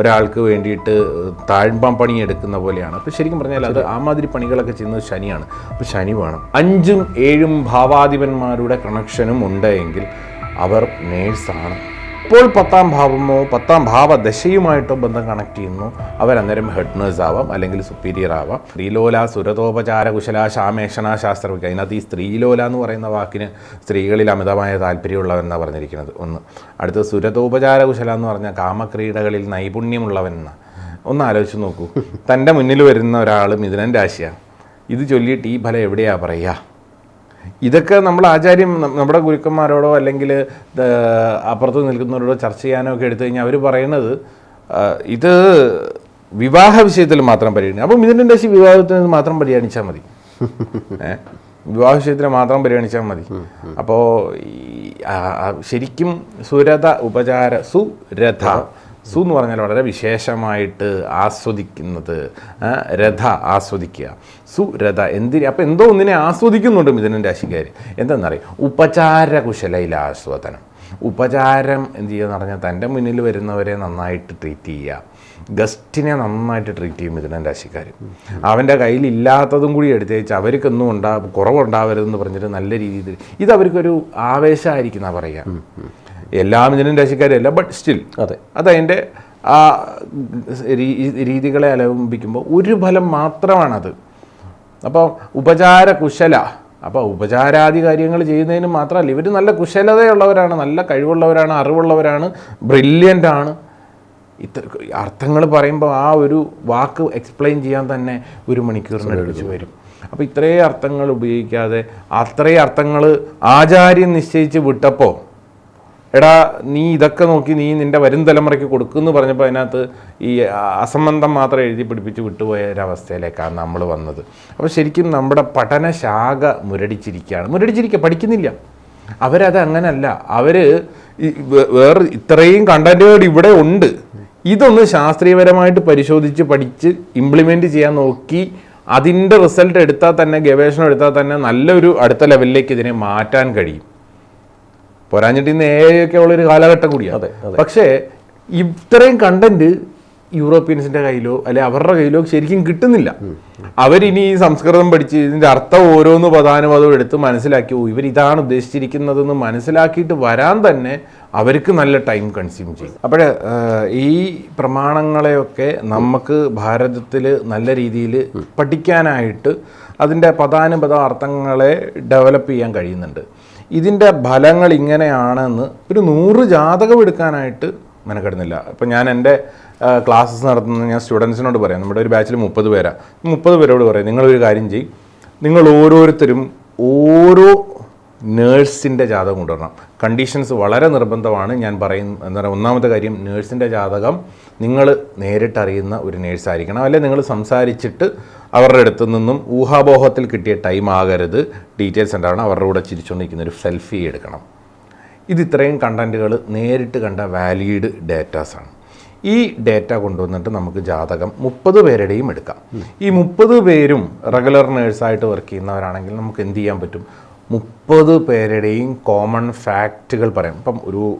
ഒരാൾക്ക് വേണ്ടിയിട്ട് താഴ്മ്പാം പണി എടുക്കുന്ന പോലെയാണ്. അപ്പോൾ ശരിക്കും പറഞ്ഞാൽ അത് ആ മാതിരി പണികളൊക്കെ ചെയ്യുന്നത് ശനിയാണ്. അപ്പോൾ ശനി വേണം. അഞ്ചും ഏഴും ഭാവാധിപന്മാരുടെ കണക്ഷനും ഉണ്ടെങ്കിൽ അവർ നേഴ്സാണ്. ഇപ്പോൾ പത്താം ഭാവമോ പത്താം ഭാവ ദശയുമായിട്ടോ ബന്ധം കണക്ട് ചെയ്യുന്നു. അവരന്നേരം ഹെഡ് നേഴ്സ് ആവാം അല്ലെങ്കിൽ സുപ്പീരിയർ ആവാം. സ്ത്രീലോല സുരതോപചാര കുശല ശാമേഷണ ശാസ്ത്രവിക അതിനകത്ത് ഈ സ്ത്രീലോല എന്ന് പറയുന്ന വാക്കിന് സ്ത്രീകളിൽ അമിതമായ താല്പര്യമുള്ളവെന്നാണ് പറഞ്ഞിരിക്കുന്നത്. ഒന്ന്. അടുത്ത സുരതോപചാര കുശല എന്ന് പറഞ്ഞാൽ കാമക്രീഡകളിൽ നൈപുണ്യമുള്ളവൻ ഒന്ന് ആലോചിച്ച് നോക്കൂ. തന്റെ മുന്നിൽ വരുന്ന ഒരാൾ മിഥുനൻ രാശിയാണ്. ഇത് ചൊല്ലിയിട്ട് ഈ ഫലം എവിടെയാണ് പറയുക? ഇതൊക്കെ നമ്മൾ ആചാര്യം നമ്മുടെ ഗുരുക്കന്മാരോടോ അല്ലെങ്കിൽ അപ്പുറത്ത് നിൽക്കുന്നവരോടോ ചർച്ച ചെയ്യാനോ ഒക്കെ എടുത്തു കഴിഞ്ഞാൽ അവർ പറയുന്നത് ഇത് വിവാഹ വിഷയത്തിൽ മാത്രം പരിഗണിക്കും അപ്പം ഇതിന്റെ രാശി വിവാഹത്തിന് മാത്രം പരിഗണിച്ചാൽ മതി. വിവാഹ വിഷയത്തിന് മാത്രം പരിഗണിച്ചാൽ മതി. അപ്പോൾ ശരിക്കും സുരത ഉപചാര സുരഥ സു എന്ന് പറഞ്ഞാൽ വളരെ വിശേഷമായിട്ട് ആസ്വദിക്കുന്നത് രഥ ആസ്വദിക്കുക. സുരഥ എന്തിന്? അപ്പം എന്തോ ഒന്നിനെ ആസ്വദിക്കുന്നുണ്ട് മിഥുനൻ രാശിക്കാർ എന്താണെന്നറിയാം ഉപചാര കുശലയിൽ ആസ്വാദനം. ഉപചാരം എന്ത് ചെയ്യുക പറഞ്ഞാൽ തന്റെ മുന്നിൽ വരുന്നവരെ നന്നായിട്ട് ട്രീറ്റ് ചെയ്യുക. ഗസ്റ്റിനെ നന്നായിട്ട് ട്രീറ്റ് ചെയ്യും മിഥുനൻ രാശിക്കാർ അവന്റെ കയ്യിൽ ഇല്ലാത്തതും കൂടി എടുത്തേച്ച് അവർക്കൊന്നും ഉണ്ടാ കുറവുണ്ടാവരുതെന്ന് പറഞ്ഞിട്ട് നല്ല രീതിയിൽ ഇത് അവർക്കൊരു ആവേശമായിരിക്കുന്ന പറയുക. എല്ലാ മിഥുനൻ രാശിക്കാരെയല്ല ബട്ട് സ്റ്റിൽ അതെ. അതതിന്റെ ആ രീതികളെ അലംബിക്കുമ്പോൾ ഒരു ഫലം മാത്രമാണത്. അപ്പോൾ ഉപചാര കുശല അപ്പോൾ ഉപചാരാദി കാര്യങ്ങൾ ചെയ്യുന്നതിന് മാത്രമല്ല ഇവർ നല്ല കുശലതയുള്ളവരാണ് നല്ല കഴിവുള്ളവരാണ് അറിവുള്ളവരാണ് ബ്രില്യന്റ് ആണ്. ഇത്ര അർത്ഥങ്ങൾ പറയുമ്പോൾ ആ ഒരു വാക്ക് എക്സ്പ്ലെയിൻ ചെയ്യാൻ തന്നെ ഒരു മണിക്കൂറിന് അടുപ്പിച്ച് വരും. അപ്പോൾ ഇത്രയും അർത്ഥങ്ങൾ ഉപയോഗിക്കാതെ അത്രയും അർത്ഥങ്ങൾ ആചാര്യം നിശ്ചയിച്ച് വിട്ടപ്പോൾ എടാ നീ ഇതൊക്കെ നോക്കി നീ നിന്റെ വരും തലമുറയ്ക്ക് കൊടുക്കുമെന്ന് പറഞ്ഞപ്പോൾ അതിനകത്ത് ഈ അസംബന്ധം മാത്രം എഴുതി പിടിപ്പിച്ച് വിട്ടുപോയ ഒരവസ്ഥയിലേക്കാണ് നമ്മൾ വന്നത്. അപ്പോൾ ശരിക്കും നമ്മുടെ പഠനശാഖ മുരടിച്ചിരിക്കുകയാണ്. മുരടിച്ചിരിക്കുക പഠിക്കുന്നില്ല. അവരത് അങ്ങനല്ല. അവർ വേറെ ഇത്രയും കണ്ടന്റുകൾ ഇവിടെ ഉണ്ട്. ഇതൊന്ന് ശാസ്ത്രീയപരമായിട്ട് പരിശോധിച്ച് പഠിച്ച് ഇംപ്ലിമെന്റ് ചെയ്യാൻ നോക്കി അതിന്റെ റിസൾട്ട് എടുത്താൽ തന്നെ ഗവേഷണം എടുത്താൽ തന്നെ നല്ലൊരു അടുത്ത ലെവലിലേക്ക് ഇതിനെ മാറ്റാൻ കഴിയും. പോരാഞ്ഞിട്ട് ഇന്ന് എ ഒക്കെ ഉള്ളൊരു കാലഘട്ടം കൂടിയാണ്. പക്ഷേ ഇത്രയും കണ്ടന്റ് യൂറോപ്യൻസിന്റെ കയ്യിലോ അല്ലെ അവരുടെ കയ്യിലോ ശരിക്കും കിട്ടുന്നില്ല. അവരിനി ഈ സംസ്കൃതം പഠിച്ച് ഇതിന്റെ അർത്ഥം ഓരോന്ന് പദാനുപദവും എടുത്ത് മനസ്സിലാക്കി ഓ ഇവർ ഇതാണ് ഉദ്ദേശിച്ചിരിക്കുന്നതെന്ന് മനസ്സിലാക്കിയിട്ട് വരാൻ തന്നെ അവർക്ക് നല്ല ടൈം കൺസ്യൂം ചെയ്യും. അപ്പോഴേ ഈ പ്രമാണങ്ങളെയൊക്കെ നമുക്ക് ഭാരതത്തിൽ നല്ല രീതിയിൽ പഠിക്കാനായിട്ട് അതിന്റെ പദാനുപദ അർത്ഥങ്ങളെ ഡെവലപ്പ് ചെയ്യാൻ കഴിയുന്നുണ്ട്. ഇതിന്റെ ഫലങ്ങൾ ഇങ്ങനെയാണെന്ന് ഒരു നൂറ് ജാതകം എടുക്കാനായിട്ട് മെനക്കെടുന്നില്ല. ഇപ്പം ഞാൻ എന്റെ ക്ലാസ്സസ് നടത്തുന്ന ഞാൻ സ്റ്റുഡൻസിനോട് പറയാം. നമ്മുടെ ഒരു ബാച്ചിൽ മുപ്പത് പേരാണ് മുപ്പത് പേരോട് പറയാം നിങ്ങളൊരു കാര്യം ചെയ്യും. നിങ്ങൾ ഓരോരുത്തരും ഓരോ നേഴ്സിന്റെ ജാതകം കൊണ്ടുവരണം. കണ്ടീഷൻസ് വളരെ നിർബന്ധമാണ്. ഞാൻ പറയും എന്താ പറയുക ഒന്നാമത്തെ കാര്യം നേഴ്സിന്റെ ജാതകം നിങ്ങൾ നേരിട്ടറിയുന്ന ഒരു നേഴ്സായിരിക്കണം. അല്ലെങ്കിൽ നിങ്ങൾ സംസാരിച്ചിട്ട് അവരുടെ അടുത്ത് നിന്നും ഊഹാപോഹത്തിൽ കിട്ടിയ ടൈം ആകരുത്. ഡീറ്റെയിൽസ് ഉണ്ടാവണം അവരുടെ കൂടെ ചിരിച്ചുകൊണ്ടിരിക്കുന്ന ഒരു സെൽഫി എടുക്കണം. ഇത് ഇത്രയും കണ്ടന്റുകൾ നേരിട്ട് കണ്ട വാലിഡ് ഡേറ്റാസാണ് ഈ ഡേറ്റ കൊണ്ടുവന്നിട്ട് നമുക്ക് ജാതകം മുപ്പത് പേരുടെയും എടുക്കാം. ഈ മുപ്പത് പേരും റെഗുലർ നേഴ്സായിട്ട് വർക്ക് ചെയ്യുന്നവരാണെങ്കിൽ നമുക്ക് എന്ത് ചെയ്യാൻ പറ്റും? മുപ്പത് പേരുടെയും കോമൺ ഫാക്റ്റുകൾ പറയാം. ഇപ്പം ഒരു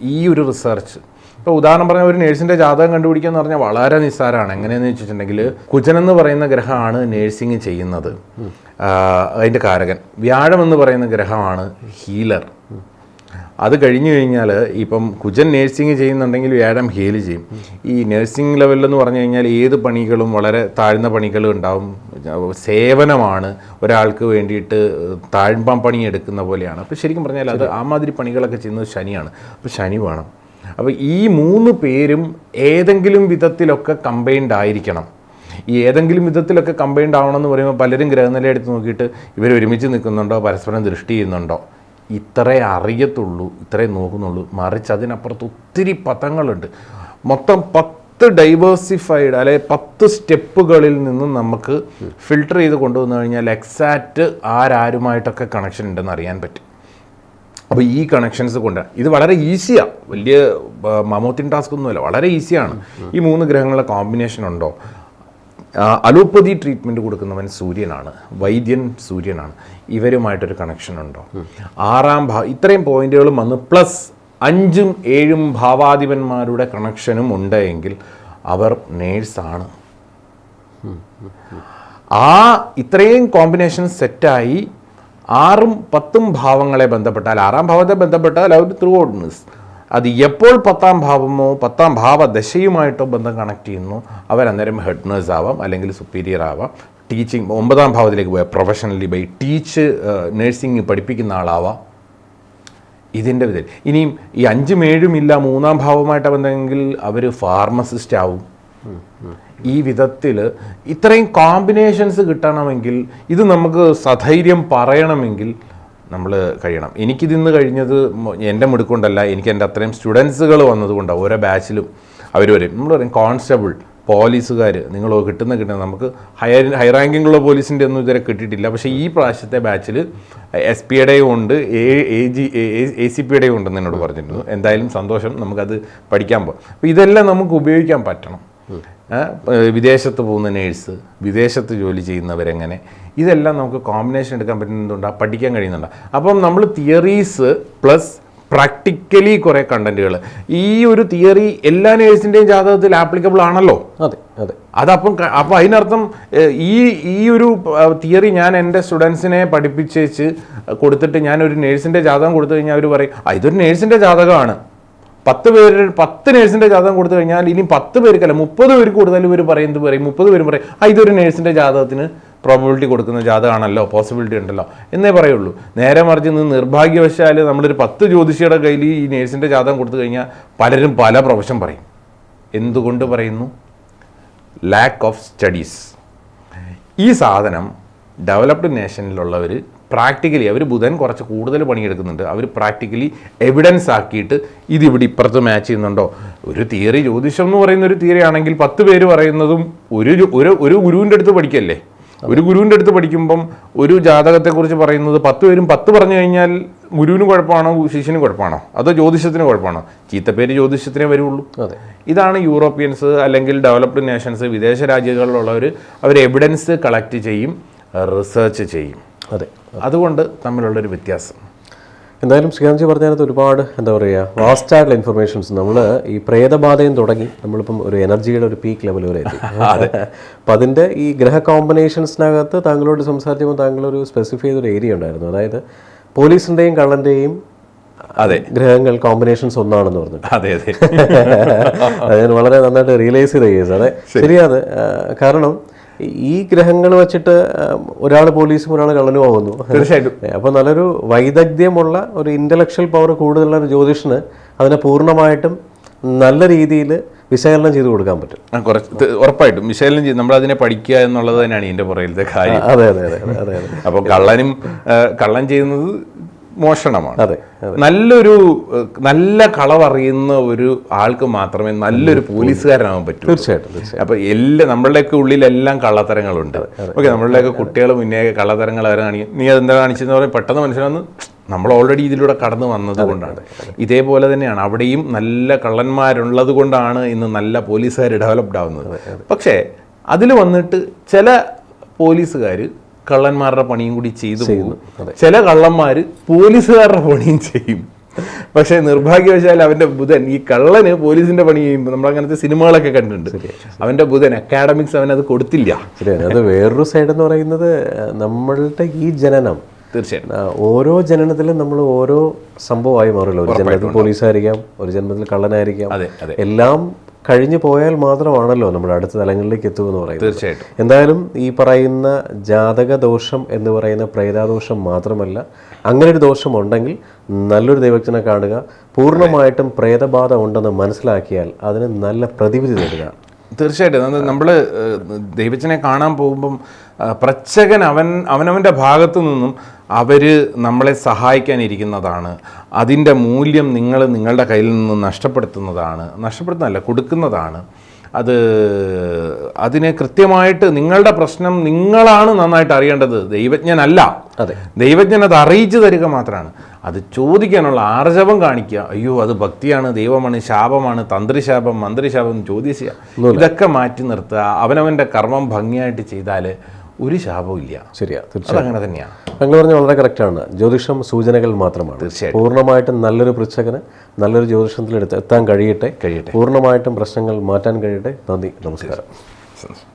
ഈ ഒരു റിസർച്ച് ഇപ്പോൾ ഉദാഹരണം പറഞ്ഞാൽ ഒരു നേഴ്സിന്റെ ജാതകം കണ്ടുപിടിക്കുക എന്ന് പറഞ്ഞാൽ വളരെ നിസ്സാരമാണ് എങ്ങനെയെന്ന് വെച്ചിട്ടുണ്ടെങ്കിൽ കുജൻ എന്ന് പറയുന്ന ഗ്രഹമാണ് നേഴ്സിംഗ് ചെയ്യുന്നത്. അതിന്റെ കാരകൻ. വ്യാഴം എന്ന് പറയുന്ന ഗ്രഹമാണ് ഹീലർ അത് കഴിഞ്ഞു കഴിഞ്ഞാൽ ഇപ്പം കുജൻ നേഴ്സിംഗ് ചെയ്യുന്നുണ്ടെങ്കിൽ വ്യാഴം ഹേൽ ചെയ്യും. ഈ നേഴ്സിംഗ് ലെവലിലെന്ന് പറഞ്ഞു കഴിഞ്ഞാൽ ഏത് പണികളും വളരെ താഴ്ന്ന പണികളും ഉണ്ടാവും. സേവനമാണ് ഒരാൾക്ക് വേണ്ടിയിട്ട് താഴ്മ്പാം പണി എടുക്കുന്ന പോലെയാണ്. അപ്പോൾ ശരിക്കും പറഞ്ഞാൽ അത് ആ മാതിരി പണികളൊക്കെ ചെയ്യുന്നത് ശനിയാണ്. അപ്പോൾ ശനി വേണം. അപ്പോൾ ഈ മൂന്ന് പേരും ഏതെങ്കിലും വിധത്തിലൊക്കെ കമ്പൈൻഡ് ആയിരിക്കണം. ഈ ഏതെങ്കിലും വിധത്തിലൊക്കെ കമ്പൈൻഡ് ആവണമെന്ന് പറയുമ്പോൾ പലരും ഗ്രഹനില എടുത്ത് നോക്കിയിട്ട് ഇവർ ഒരുമിച്ച് നിൽക്കുന്നുണ്ടോ? പരസ്പരം ദൃഷ്ടി ചെയ്യുന്നുണ്ടോ? ഇത്രേ അറിയത്തുള്ളൂ ഇത്രേ നോക്കുന്നുള്ളൂ. മറിച്ച് അതിനപ്പുറത്ത് ഒത്തിരി പദങ്ങളുണ്ട്. മൊത്തം പത്ത് ഡൈവേഴ്സിഫൈഡ് അല്ലെ പത്ത് സ്റ്റെപ്പുകളിൽ നിന്നും നമുക്ക് ഫിൽട്ടർ ചെയ്ത് കൊണ്ടുവന്നു കഴിഞ്ഞാൽ എക്സാക്റ്റ് ആരാരുമായിട്ടൊക്കെ കണക്ഷൻ ഉണ്ടെന്ന് അറിയാൻ പറ്റും. അപ്പോൾ ഈ കണക്ഷൻസ് കൊണ്ട് ഇത് വളരെ ഈസിയാണ് വലിയ മമോത്തിൻ ടാസ്ക് ഒന്നുമല്ല വളരെ ഈസിയാണ് ഈ മൂന്ന് ഗ്രഹങ്ങളുടെ കോമ്പിനേഷൻ ഉണ്ടോ? അലോപ്പതി ട്രീറ്റ്മെന്റ് കൊടുക്കുന്നവൻ സൂര്യനാണ്. വൈദ്യൻ സൂര്യനാണ്. ഇവരുമായിട്ടൊരു കണക്ഷൻ ഉണ്ടോ? ആറാം ഭാ ഇത്രയും പോയിന്റുകളും വന്ന് പ്ലസ് അഞ്ചും ഏഴും ഭാവാധിപന്മാരുടെ കണക്ഷനും ഉണ്ട് എങ്കിൽ അവർ നേഴ്സാണ് ആ ഇത്രയും കോമ്പിനേഷൻ സെറ്റായി ആറും പത്തും ഭാവങ്ങളെ ബന്ധപ്പെട്ടാൽ ആറാം ഭാവത്തെ ബന്ധപ്പെട്ടാൽ അവർ ത്രൂ ഔട്ട്നെസ് അത് എപ്പോൾ പത്താം ഭാവമോ പത്താം ഭാവ ദശയുമായിട്ടോ ബന്ധം കണക്ട് ചെയ്യുന്നു അവരന്നേരം ഹെഡ് നേഴ്സ് ആവാം അല്ലെങ്കിൽ സുപ്പീരിയർ ആവാം. ടീച്ചിങ് ഒമ്പതാം ഭാവത്തിലേക്ക് പോയ പ്രൊഫഷണലി ബൈ ടീച്ച് നേഴ്സിംഗ് പഠിപ്പിക്കുന്ന ആളാവാം. ഇതിന്റെ വിധത്തിൽ. ഇനിയും ഈ അഞ്ചും ഏഴും ഇല്ല മൂന്നാം ഭാവമായിട്ട് ബന്ധമെങ്കിൽ അവർ ഫാർമസിസ്റ്റ് ആവും. ഈ വിധത്തിൽ ഇത്രയും കോമ്പിനേഷൻസ് കിട്ടണമെങ്കിൽ ഇത് നമുക്ക് സധൈര്യം പറയണമെങ്കിൽ നമ്മൾ കഴിയണം. എനിക്കിതിന്ന് കഴിഞ്ഞത് എന്റെ മിടുക്കൊണ്ടല്ല എനിക്ക് എന്റെ അത്രയും സ്റ്റുഡൻസുകൾ വന്നതുകൊണ്ടാണ് ഓരോ ബാച്ചിലും അവർ വരും. നമ്മൾ പറയും കോൺസ്റ്റബിൾ പോലീസുകാർ നിങ്ങൾ കിട്ടുന്ന കിട്ടുന്ന നമുക്ക് ഹയർ ഹൈ റാങ്കിങ്ങുള്ള പോലീസിന്റെ ഒന്നും ഇതുവരെ കിട്ടിയിട്ടില്ല. പക്ഷേ ഈ പ്രാവശ്യത്തെ ബാച്ചിൽ എസ് പിയുടെയും ഉണ്ട് എ ജി എ സി പിയുടെയും ഉണ്ടെന്ന് എന്നോട് പറഞ്ഞിരുന്നു. എന്തായാലും സന്തോഷം നമുക്കത് പഠിക്കാൻ പോകും അപ്പോൾ ഇതെല്ലാം നമുക്ക് ഉപയോഗിക്കാൻ പറ്റണം. വിദേശത്ത് പോകുന്ന നേഴ്സ് വിദേശത്ത് ജോലി ചെയ്യുന്നവരെങ്ങനെ ഇതെല്ലാം നമുക്ക് കോമ്പിനേഷൻ എടുക്കാൻ പറ്റുന്നുണ്ട് പഠിക്കാൻ കഴിയുന്നുണ്ട്. അപ്പം നമ്മൾ തിയറീസ് പ്ലസ് പ്രാക്ടിക്കലി കുറേ കണ്ടന്റുകൾ ഈ ഒരു തിയറി എല്ലാ നേഴ്സിന്റെയും ജാതകത്തിൽ ആപ്ലിക്കബിൾ ആണല്ലോ? അതെ അതെ. അതപ്പം അപ്പം അതിനർത്ഥം ഈ ഈ ഒരു തിയറി ഞാൻ എന്റെ സ്റ്റുഡൻസിനെ പഠിപ്പിച്ചേച്ച് കൊടുത്തിട്ട് ഞാൻ ഒരു നേഴ്സിന്റെ ജാതകം കൊടുത്തു കഴിഞ്ഞാൽ അവർ പറയും ഇതൊരു നേഴ്സിന്റെ ജാതകമാണ്. പത്ത് പേര് പത്ത് നേഴ്സിന്റെ ജാതകം കൊടുത്തു കഴിഞ്ഞാൽ ഇനി പത്ത് പേർക്കല്ല മുപ്പത് പേർക്ക് കൂടുതൽ ഇവർ പറയും എന്ത് പറയും? മുപ്പത് പേരും പറയും ആ ഇതൊരു നേഴ്സിന്റെ ജാതകത്തിന് പ്രോബിലിറ്റി കൊടുക്കുന്ന ജാതകമാണല്ലോ പോസിബിലിറ്റി ഉണ്ടല്ലോ. എന്നേ പറയുള്ളൂ. നേരെ മറിച്ച് നിന്ന് നിർഭാഗ്യവശാൽ നമ്മളൊരു പത്ത് ജ്യോതിഷിയുടെ കയ്യിൽ ഈ നേഴ്സിന്റെ ജാതകം കൊടുത്തു കഴിഞ്ഞാൽ പലരും പല പ്രൊഫഷൻ പറയും. എന്തുകൊണ്ട് പറയുന്നു? ലാക്ക് ഓഫ് സ്റ്റഡീസ് ഈ സാധനം ഡെവലപ്ഡ് നേഷനിലുള്ളവർ പ്രാക്ടിക്കലി അവർ ബുധൻ കുറച്ച് കൂടുതൽ പണിയെടുക്കുന്നുണ്ട്. അവർ പ്രാക്ടിക്കലി എവിഡൻസ് ആക്കിയിട്ട് ഇത് ഇവിടെ ഇപ്പുറത്ത് മാച്ച് ചെയ്യുന്നുണ്ടോ? ഒരു തിയറി ജ്യോതിഷം എന്ന് പറയുന്ന ഒരു തിയറി ആണെങ്കിൽ പത്ത് പേര് പറയുന്നതും ഒരു ഒരു ഒരു ഗുരുവിന്റെ അടുത്ത് പഠിക്കല്ലേ? ഒരു ഗുരുവിന്റെ അടുത്ത് പഠിക്കുമ്പം ഒരു ജാതകത്തെക്കുറിച്ച് പറയുന്നത് പത്ത് പേരും പത്ത് പറഞ്ഞു കഴിഞ്ഞാൽ ഗുരുവിന് കുഴപ്പമാണോ ശിഷ്യന് കുഴപ്പമാണോ? അതോ ജ്യോതിഷത്തിന് കുഴപ്പമാണോ? ചീത്തപ്പേര് ജ്യോതിഷത്തിനേ വരുള്ളൂ. അതെ. ഇതാണ് യൂറോപ്യൻസ് അല്ലെങ്കിൽ ഡെവലപ്ഡ് നേഷൻസ് വിദേശ രാജ്യങ്ങളിലുള്ളവർ അവർ എവിഡൻസ് കളക്ട് ചെയ്യും റിസർച്ച് ചെയ്യും. അതെ. അതുകൊണ്ട് തമ്മിലുള്ളൊരു വ്യത്യാസം. എന്തായാലും ശ്രീകാന്ത്ജി പറഞ്ഞതിനകത്ത് ഒരുപാട് എന്താ പറയുക വാസ്റ്റ് ആയിട്ടുള്ള ഇൻഫർമേഷൻസ് നമ്മൾ ഈ പ്രേതബാധയും തുടങ്ങി നമ്മളിപ്പം ഒരു എനർജിയുടെ ഒരു പീക്ക് ലെവൽ വരെ എത്തി. അപ്പം അതിന്റെ ഈ ഗ്രഹ കോമ്പിനേഷൻസിനകത്ത് താങ്കളോട് സംസാരിച്ചപ്പോൾ താങ്കൾ ഒരു സ്പെസിഫൈ ചെയ്തൊരു ഏരിയ ഉണ്ടായിരുന്നു. അതായത് പോലീസിന്റെയും കള്ളന്റെയും അതെ. ഗ്രഹങ്ങൾ കോമ്പിനേഷൻസ് ഒന്നാണെന്ന് പറഞ്ഞു അതെ അതെ. അത് ഞാൻ വളരെ നന്നായിട്ട് റിയലൈസ് ചെയ്ത കേസ് അതെ. ശരിയാണ് ആ, കാരണം ഈ ഗ്രഹങ്ങൾ വെച്ചിട്ട് ഒരാൾ പോലീസും ഒരാൾ കള്ളനും ആവുന്നു. തീർച്ചയായിട്ടും. അപ്പോൾ നല്ലൊരു വൈദഗ്ധ്യമുള്ള ഒരു ഇന്റലക്ച്വൽ പവർ കൂടുതലുള്ള ഒരു ജ്യോതിഷന് അതിനെ പൂർണമായിട്ടും നല്ല രീതിയിൽ വിശകലനം ചെയ്ത് കൊടുക്കാൻ പറ്റും. കുറച്ച് ഉറപ്പായിട്ടും. വിശകലനം ചെയ്ത് നമ്മൾ അതിനെ പഠിക്കുക എന്നുള്ളത് തന്നെയാണ് ഇതിന്റെ പുറകിലത്തെ കാര്യം. അതെ അതെ അതെ അതെ അപ്പോൾ കള്ളനും കള്ളൻ ചെയ്യുന്നത് മോഷണമാണ്. അതെ നല്ലൊരു നല്ല കളവറിയുന്ന ഒരു ആൾക്ക് മാത്രമേ നല്ലൊരു പോലീസുകാരനാവാൻ പറ്റൂ. തീർച്ചയായിട്ടും അപ്പൊ എല്ലാ നമ്മളുടെയൊക്കെ ഉള്ളിലെല്ലാം കള്ളത്തരങ്ങളുണ്ട്. ഓക്കെ നമ്മളുടെയൊക്കെ കുട്ടികൾ മുന്നേ കള്ളത്തരങ്ങൾ അവരെ കാണിക്കും. നീ അതെന്താ കാണിച്ചെന്ന് പറയുമ്പോൾ പെട്ടെന്ന് മനസ്സിലാവുന്നു നമ്മൾ ഓൾറെഡി ഇതിലൂടെ കടന്നു വന്നത് കൊണ്ടാണ്. ഇതേപോലെ തന്നെയാണ്. അവിടെയും നല്ല കള്ളന്മാരുള്ളത് കൊണ്ടാണ് ഇന്ന് നല്ല പോലീസുകാർ ഡെവലപ്ഡ് ആവുന്നത്. പക്ഷേ അതിൽ വന്നിട്ട് ചില പോലീസുകാർ കള്ളന്മാരുടെ പണിയും കൂടി ചെയ്തു പോകും. ചില കള്ളന്മാർ പോലീസുകാരുടെ പണിയും ചെയ്യും. പക്ഷേ നിർഭാഗ്യവശാൽ അവന്റെ ബുധൻ ഈ കള്ളന് പോലീസിന്റെ പണി ചെയ്യുമ്പോൾ നമ്മൾ അങ്ങനത്തെ സിനിമകളൊക്കെ കണ്ടിട്ടുണ്ട്. അവന്റെ ബുധൻ അക്കാഡമിക്സ് അവൻ അത് കൊടുത്തില്ല അത് വേറൊരു സൈഡ് എന്ന് പറയുന്നത് നമ്മളുടെ ഈ ജനനം തീർച്ചയായിട്ടും. ഓരോ ജനനത്തിലും നമ്മൾ ഓരോ സംഭവമായി മാറില്ല ഒരു ജന്മത്തിൽ പോലീസായിരിക്കാം ഒരു ജന്മത്തിൽ കള്ളനായിരിക്കാം. എല്ലാം കഴിഞ്ഞു പോയാൽ മാത്രമാണല്ലോ നമ്മൾ അടുത്ത തലങ്ങളിലേക്ക് എത്തുമെന്ന് പറയുന്നത്. തീർച്ചയായിട്ടും. എന്തായാലും ഈ പറയുന്ന ജാതക ദോഷം എന്ന് പറയുന്ന പ്രേതാദോഷം മാത്രമല്ല അങ്ങനെ ഒരു ദോഷം ഉണ്ടെങ്കിൽ നല്ലൊരു ദൈവജ്ഞനെ കാണുക. പൂർണമായിട്ടും പ്രേതബാധ ഉണ്ടെന്ന് മനസ്സിലാക്കിയാൽ അതിന് നല്ല പ്രതിവിധി തരിക തീർച്ചയായിട്ടും. നമ്മൾ ദൈവജനെ കാണാൻ പോകുമ്പം പ്രച്ചകൻ പ്രച്ഛകൻ അവൻ അവനവന്റെ ഭാഗത്തു നിന്നും അവർ നമ്മളെ സഹായിക്കാനിരിക്കുന്നതാണ്. അതിന്റെ മൂല്യം നിങ്ങൾ നിങ്ങളുടെ കയ്യിൽ നിന്ന് നഷ്ടപ്പെടുത്തുന്നതാണ്. നഷ്ടപ്പെടുത്തുന്നതല്ല കൊടുക്കുന്നതാണ്. അത് അതിനെ കൃത്യമായിട്ട് നിങ്ങളുടെ പ്രശ്നം നിങ്ങളാണ് നന്നായിട്ട് അറിയേണ്ടത്. ദൈവജ്ഞനല്ല. അതെ. ദൈവജ്ഞൻ അത് അറിയിച്ചു തരിക മാത്രമാണ്. അത് ചോദിക്കാനുള്ള ആർജവം കാണിക്കുക. അയ്യോ അത് ഭക്തിയാണ് ദൈവമാണ് ശാപമാണ് തന്ത്രിശാപം മന്ത്രിശാപം ജ്യോതിഷ ഇതൊക്കെ മാറ്റി നിർത്തുക. അവനവന്റെ കർമ്മം ഭംഗിയായിട്ട് ചെയ്താൽ ഒരു ശാപവും ഇല്ല. ശരിയാ തീർച്ചയായും. അതങ്ങനെ തന്നെയാണ് താങ്കൾ പറഞ്ഞ വളരെ കറക്റ്റാണ് ജ്യോതിഷം സൂചനകൾ മാത്രമാണ്. തീർച്ചയായും പൂർണമായിട്ടും നല്ലൊരു പൃച്ഛകന് നല്ലൊരു ജ്യോതിഷത്തിൽ എടുത്ത് എത്താൻ കഴിയട്ടെ. കഴിയട്ടെ. പൂർണമായിട്ടും പ്രശ്നങ്ങൾ മാറ്റാൻ കഴിയട്ടെ. നന്ദി നമസ്കാരം.